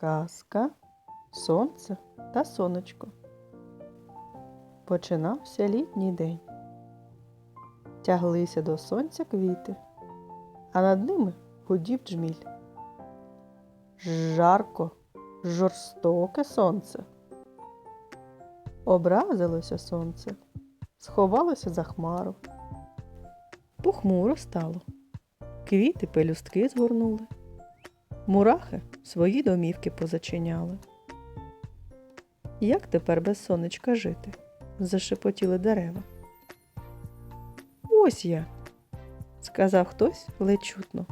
Казка, сонце та сонечко. Починався літній день. Тяглися до сонця квіти, а над ними гудів джміль. Жарко, жорстоке сонце. Образилося сонце, сховалося за хмару. Похмуро стало. Квіти пелюстки згорнули. Мурахи свої домівки позачиняли. Як тепер без сонечка жити? зашепотіли дерева. Ось я, сказав хтось ледь чутно.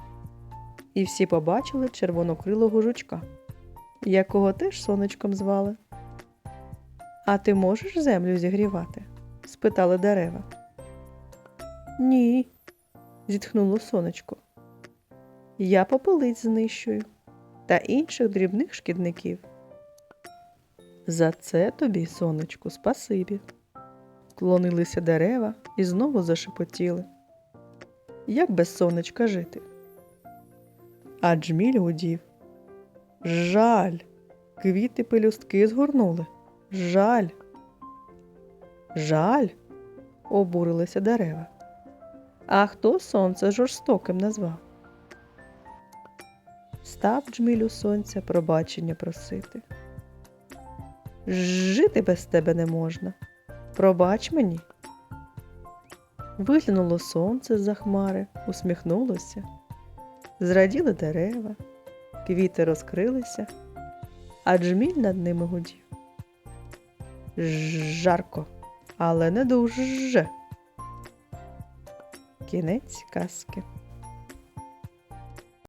І всі побачили червонокрилого жучка, якого теж сонечком звали. А ти можеш землю зігрівати? спитали дерева. Ні, зітхнуло сонечко. Я попелиць знищую та інших дрібних шкідників. За це тобі, сонечку, спасибі. Клонилися дерева і знову зашепотіли. Як без сонечка жити? А джміль гудів. Жаль, квіти пелюстки згорнули. Жаль. Жаль, обурилися дерева. А хто сонце жорстоким назвав? Став джмілю сонця пробачення просити. Жити без тебе не можна. Пробач мені. Виглянуло сонце з-за хмари, усміхнулося. Зраділи дерева, квіти розкрилися, а джміль над ними гудів. Жарко, але не дуже. Кінець казки.